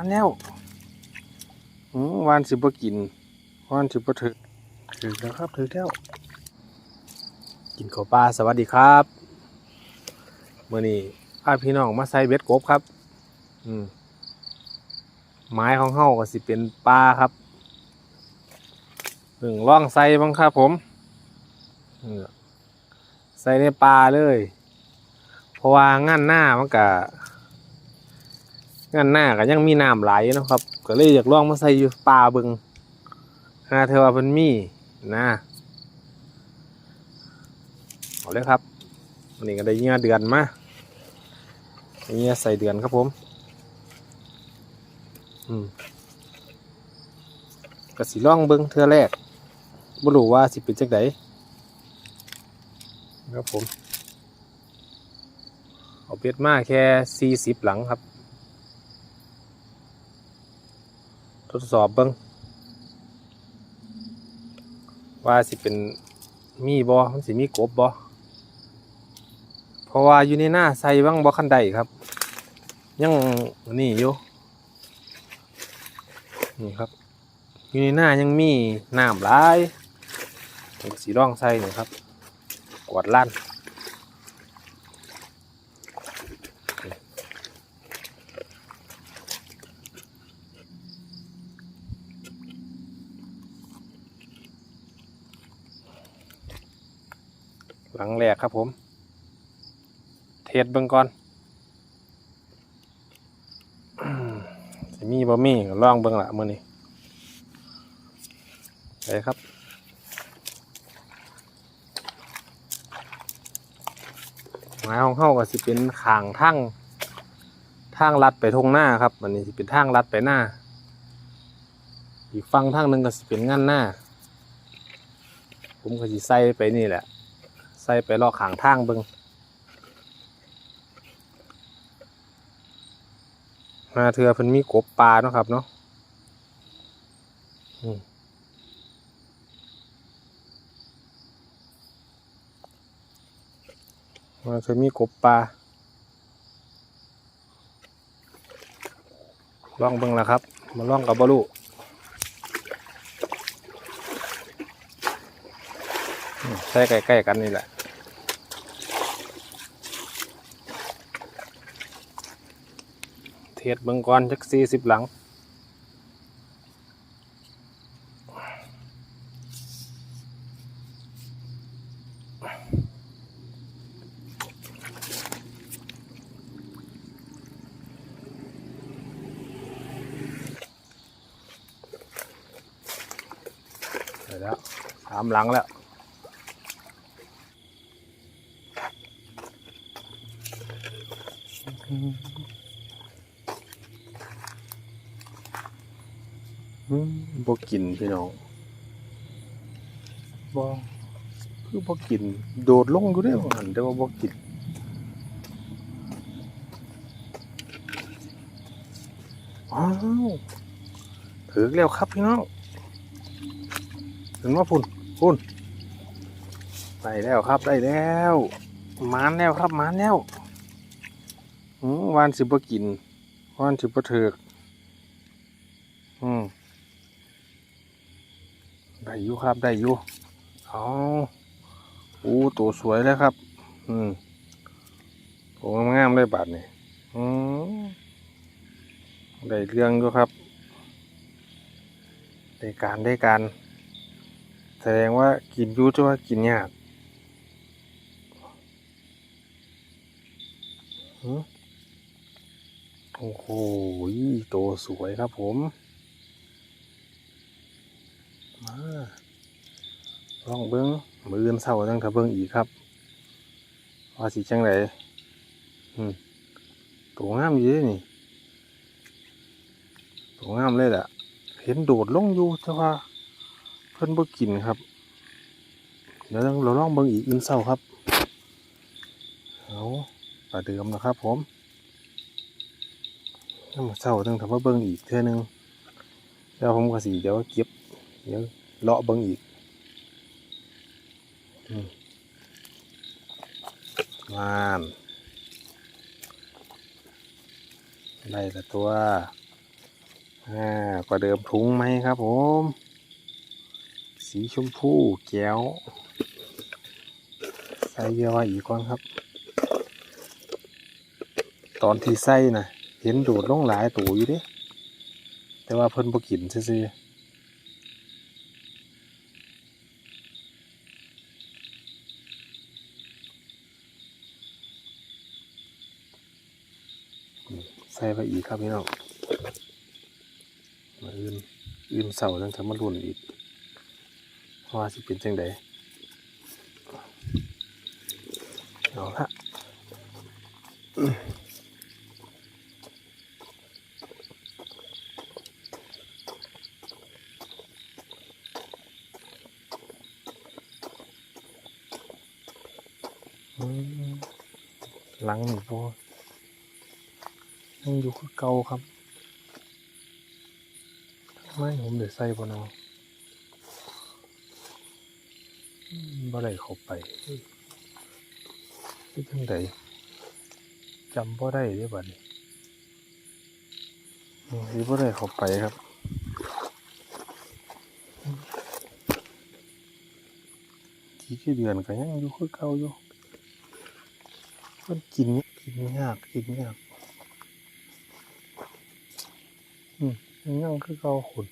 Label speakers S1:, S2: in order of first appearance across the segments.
S1: อันแล้ววานสิบกินวานสิบถึกถึกแล้วครับถึกแล้ว กินข้าวปลาสวัสดีครับเมื้อนี้พาพี่น้องมาใส่เบ็ดกบครับ อืมไม้ของเฮาก็สิเป็นปลาครับเพิ่งล่องใส่บ้างครับผมใส่ในปลาเลย เพราะว่างานหน้ามันก็ งานหน้าก็ยังมีน้ำไหลนะครับ ก็เลยอยากลองมาใส่อยู่ปลาบิงหาเธอว่าเพิ่นมีนะเอาเลยครับวันนี้ก็ได้เงี้ยเดือนมาเงี้ยใส่เดือนครับผม อืมก็สิลองเบิงเทื่อแรกบ่รู้ว่าสิเป็นจังไดครับผม เอาเป็ดมาแค่สี่สิบหลังครับ ทดสอบเบิ้งว่าสิเป็นมีบอมันสิมีกบบอเพราะว่าอยู่ในหน้าใส่บ้างบอคันใดครับ ยังนี่อยู่นี่ครับ อยู่ในหน้ายังมีน้ำหลายสีร่องใส่นี่ครับ กวาดลั่น หลังแรกครับผม เทสเบิ่งก่อนอืมสิมีบะมี่ลองเบิ่งละมือนี้ไปครับหมายของเฮาก็สิเป็นขางทางทางลัดไปทงหน้าครับอันนี้สิเป็นทางลัดไปหน้า อีกฝั่งทางหนึงก็สิเป็นงานหน้า ผมก็สิใส่ไปนี่แหละ ส่ไปลอกขางทางเบิงมาเถื่อเพิ่นมีกบปลาเนาะครับเนาะมาเถื่อมีกบปลาล่องเบิ่งละครับ มาล่องกับบลูใส่ใกล้ๆกันนี่แหละ เทศเบิงก่อนจักสี่สิบหลัง แล้วสามหลังแล้วอ บ่กินพี่น้องบ่คือบ่กิน โดดลงอยู่ได้บ่หันแต่ว่าบ่กินอ้าวถึงแล้วครับพี่น้อง ถึงว่าพุ่นพุ่นได้แล้วครับได้แล้วมานแล้วครับมานแล้วอืวานสิบ่กินวานสิบ่เถิกอืม ได้อยู่ครับได้อยู่เอาอู้ตัวสวยเลยครับ อืมตัวงามๆเลยบาทนี่อืมได้เรื่องอยู่ครับได้การได้การ แสดงว่ากินยูจะว่ากินยากหือโอ้โหตัวสวยครับผม มาลองเบิ้งมืออื่นเศร้าจังถ้าเบิ้งอีกครับว่าสีจังไรอืมตัวงามอยู่ด้นี่ตัวงามเลยแหละเห็นโดดลงอยู่แต่ว่าเพิ่นบ่กินครับ เดี๋ยวเราลองเบิ้งอีกอื่นเศร้าครับเอาปลาเดิมนะครับ ผมน้ำเศร้าจังถ้าว่าเบิ้งอีกเท่อนึงแล้วผมก็สีเดี๋ยวเก็บเดี๋ยว เลาะเบิ่งอีกอืมงานได้ละตัวอ่าก็เดิมถุงไหมครับผม สีชมพูแก้ว ใส่เยอะไว้อีกก่อนครับ ตอนที่ใส่นะเห็นโดดลงหลายตัวอยู่ดิแต่ว่าเพิ่นบ่กินซื่อๆอืมใส่ ไปอีกครับพี่น้องมาอื่นอื่นเสาจังทำมารุ่นอีกว่าสิเป็นจังไดเอาละหลังนี่พอยังอ คือเก่าครับไม่ผมเดี๋ยวใส่บนเอาอืมบ่ได้เข้าไปที่ทางใดจำบ่ได้เด้บัดนี้อืมสิบ่ได้เข้าไปครับกี่กี่เดือนก็ยังอยู่คือเก่าอยู่มันกินกินยากกินยากอืม ยังคือเกาขุน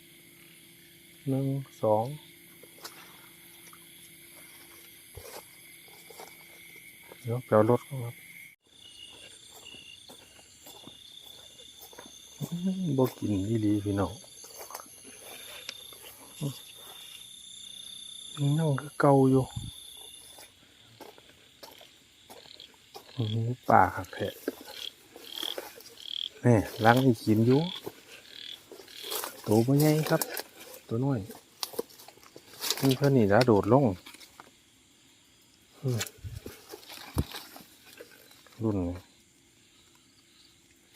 S1: หนึ่งสองเดี๋ยวแปลรถครับอื้อบ่กินอีหลีพี่น้องอื้อยังคือเกาอยู่ป่าคักแท้นี่ล้างนี่กินอยู่ ตัวบ่ใหญ่ครับ ตัวน้อยนี่เพื่อนนี่ล้วโดดลงรุ่นนี้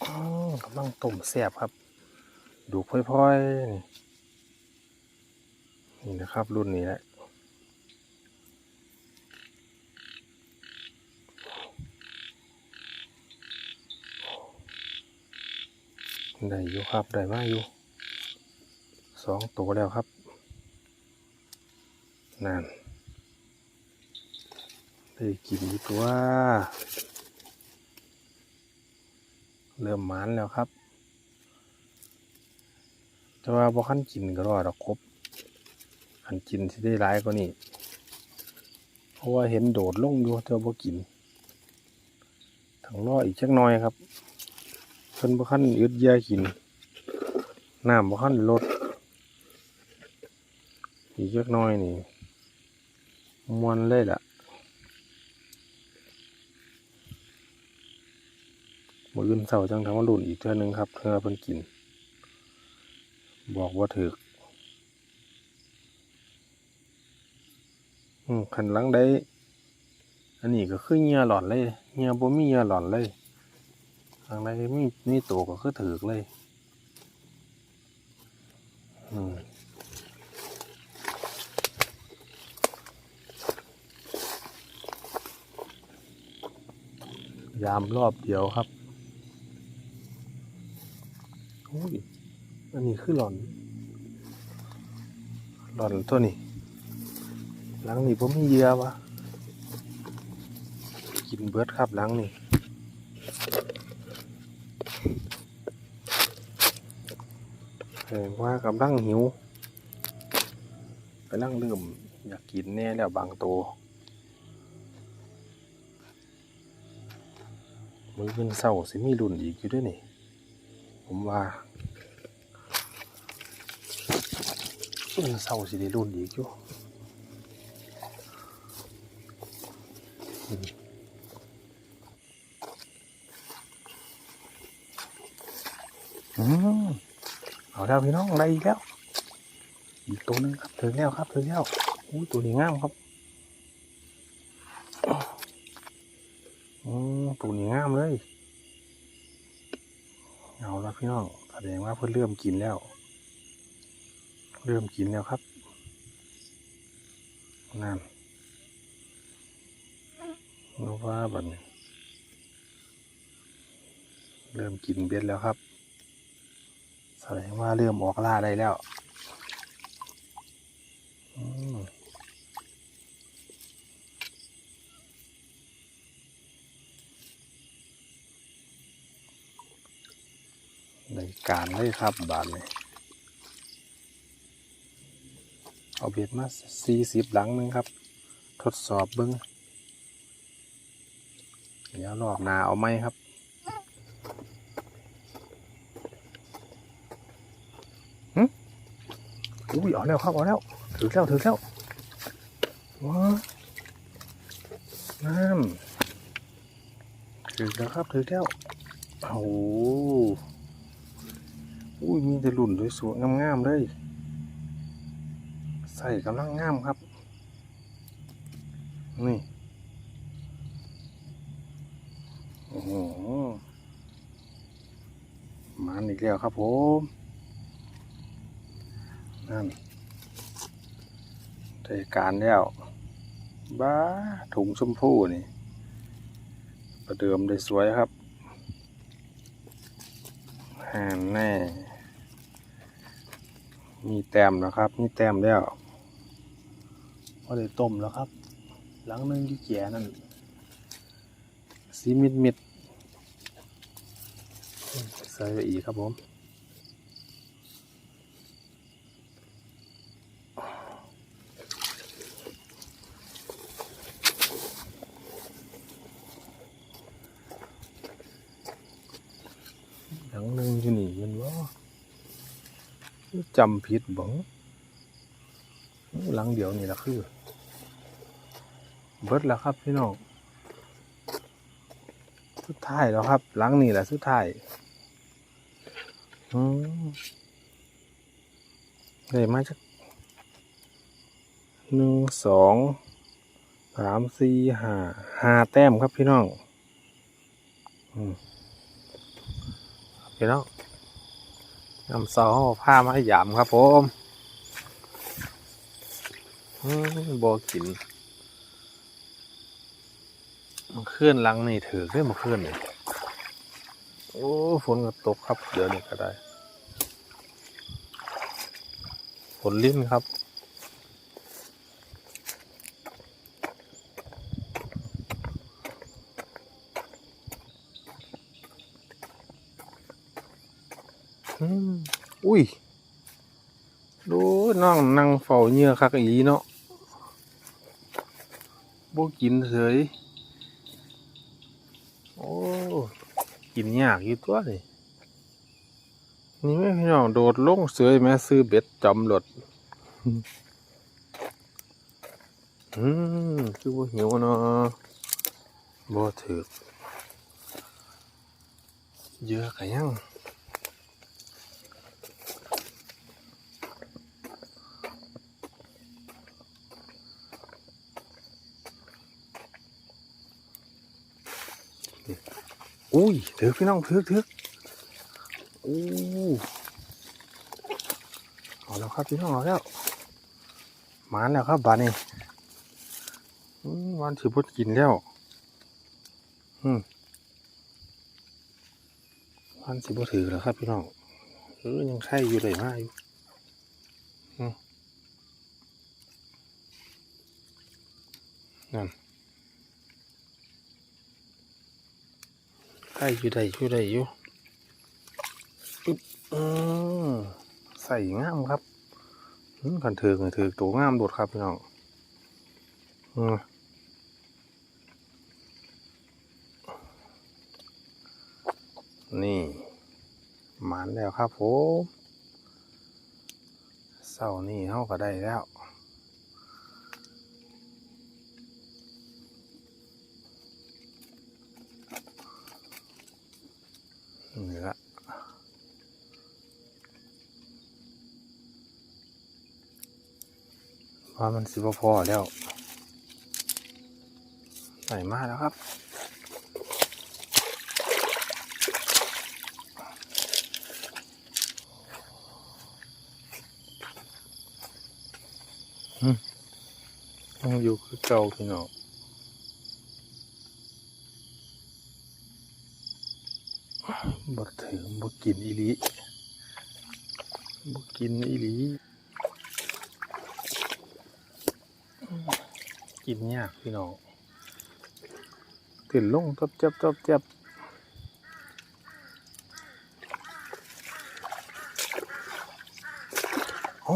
S1: อ้าวกำลังต้มแซ่บครับ ดูพล่อยๆนี่นี่นะครับ รุ่นนี้แหละได้อยู่ครับ ได้มาอยู่ สองตัวแล้วครับนั่นได้กินตัวเริ่มหมานแล้วครับแต่ว่าบ่คันกินก็รอดครบคันกินสิได้ร้ายกว่านี้เพราะว่าเห็นโดดลงอยู่แต่ว่าบ่กินถังรออีกจักหน่อยครับเพิ่นบ่คันอึดเหยากินน้ำบ่คันลด อีกจักน้อยนี่มวนเลยล่ะมืออื่นเช้าจังทำมารุ่นอีกเทื่อหนึงครับเทื่อเพิ่นกิน บอกว่าถึกอืมคันหลังได้ อันนี้ก็คือเงื่อหลอนเลยเงื่อบ่มีเงื่อหลอนเลยทางใดมีมีตัวก็คือถือกเลย อืม ยามรอบเดียวครับโอ้ยอันนี้คือหลอน หลอนตัวนี้ หลังนี้ผมมีเยื่อวะกินเบิร์ดครับหลังนี้แสดงว่ากำลังหิวกำลังเริ่มอยากกินแน่แล้วบางตัว มือเป็นเศร้าสิมีรุ่นอีกอยู่ด้วยนี่ ผมว่ามือเศร้าสิได้รุ่นอีกอยู่ืมอืมเอาแล้วพี่น้องอะไรอีกแล้ว อีกตัวหนึงครับถึงแล้วครับถึงแล้วอู้ตัวนี้งามครับอืมตัวนี้งามเลย เอาละ พี่น้องแสดงว่าเพิ่นเริ่มกินแล้ว เริ่มกินแล้วครับนั่นนกว่าบัดนี้เริ่มกินเบ็ดแล้วครับแสดงว่าเริ่มออกล่าได้แล้ว อืม ในการเลยครับบาทเลยเอาเบ็ดมาสี่สิบหลังหนึงครับ ทดสอบเบิ้งเดี๋ยวรอบนาเอาไหมครับอุ้ยเอาแล้วครับเอาแล้ว ถือแล้วถือแล้วว้าน้ำถือแล้วครับถือแล้วโอ้ อุ้ยมีแต่รุ่นสวยๆงามๆเลย ใส่กำลังงามครับ นี่ โอ้โหมันอีกแล้วครับผม นั่นใช้การแล้วบ้าถุงชมพู่นี่ ประเดิมได้สวยครับแหนแน่ มีแต้มแล้วครับ มีแต้มแล้วพอได้ต้มแล้วครับ หลังนึงที่แก่นั่นสีมิดมิดๆใส่ไปอีกครับผมหลังนึ่งอยู่นี่แมันว่า จำผิดบังหลังเดียวนี่ละคือ เบิดแล้วครับพี่น้องสุดท้ายแล้วครับหลังนี่แหละสุดท้ายอืมได้มาจากหนึ่งสองสามสี่ห้าห้าแต้มครับพี่น้อง อืมพี่น้อง นำเสาผ้ามาให้ยามครับผมบอกินมันเคลื่อนลังนี่ถือขึ้นมาเคลื่อนนี่โอ้ฝนก็ตกครับ เดี๋ยวนี้ก็ได้ ฝนลิ้นครับ อุ้ย ดูน้องนั่งเฝ้าเหงื่อคักอีเนาะบกินเฉยโอ้ กินยากอยู่ตัวนี่นี่แม่พี่น้องโดดลงเสยแม่ซื้อเบ็ดจอมหลด อืมคือบ่หิวเนาะบ่ถึกเยอะกะยัง อุ้ยถือพี่น้องถือถืออู้เอาแล้วครับพี่น้องเอาแล้วมาแล้วครับบานนี้อืมวันถือบดกินแล้วอืมวันสิบดถือแล้วครับพี่น้องเออยังไข่อยู่เลยมาอยู่นั่น ใส่อยู่ได้อยู่ได้อยู่อึ๊บอืมใส่งามครับขันถือกันถือตัวงามโดดครับพี่น้องอืนี่หมันแล้วครับผมเสาร์นี่เขาก็ได้แล้ว นี่ละว่ามันสิบพอแล้วใส่มากแล้วครับอืมต้องอยู่คือเก่าพี่น้อง บดถึงบดกินอีหลิบ่กินอีหลีกินยากพี่น้องขึ้นลงทบเจับทบจับเอา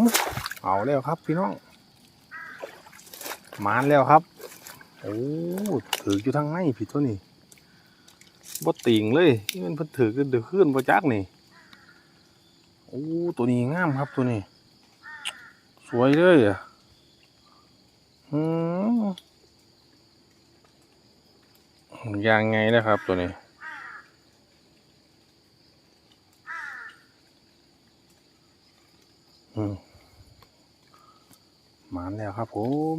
S1: เอาแล้วครับพี่น้องมานแล้วครับ โอ้ถืออยู่ทางในผิดตัวนี้ บ่ติ่งเลยนี่มันพิ่นถือกันเดือขึ้นบ่จักนี่โอ้ตัวนี้งามครับตัวนี้ สวยเลยอะอืมยังไงนะครับตัวนี้อืมหมานแล้วครับผม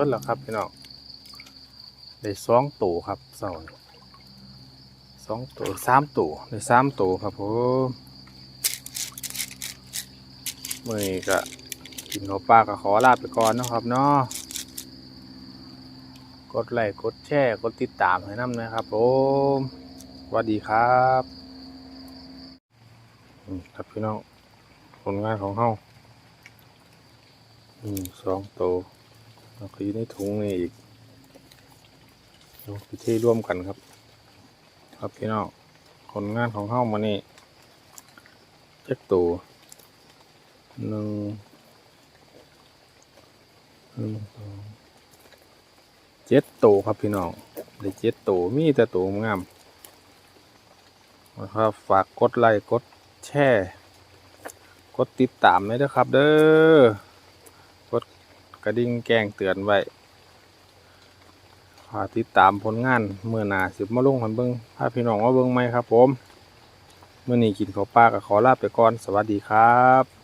S1: บิดแล้วครับพี่น้องได้สองตัวครับเสาร์สองตัวสามตัวได้สามตัวครับผมมื่อก็กินข้าวปลาก็ขอลาไปก่อนนะครับเนาะกดไลค์กดแชร์กดติดตามให้น้ำนะครับผมสวัสดีครับครับพี่น้องผลงานของเฮาอืมสองตัว แล้วก็อยู่ในถุงนี่อีกพิธีร่วมกันครับ ครับพี่น้องผลงานของเฮ้ามานี่เจ็ดตัวหนึ่งหนึ่งสองเจ็ดตัวครับพี่น้องได้เจ็ดตัวมีแต่ตัวงามนะครับฝากกดไลค์กดแชร์ กดติดตามเลยนะครับ เด้อ กระดิ่งแกงเตือนไว้ฝากติดตามผลงานเมื่อหนาสิบมาลุ่งหันเบิงพาพี่น้องมาเบิงไหมครับผม เมื่อนี้กินข้าวปลากับขอลาไปก่อน สวัสดีครับ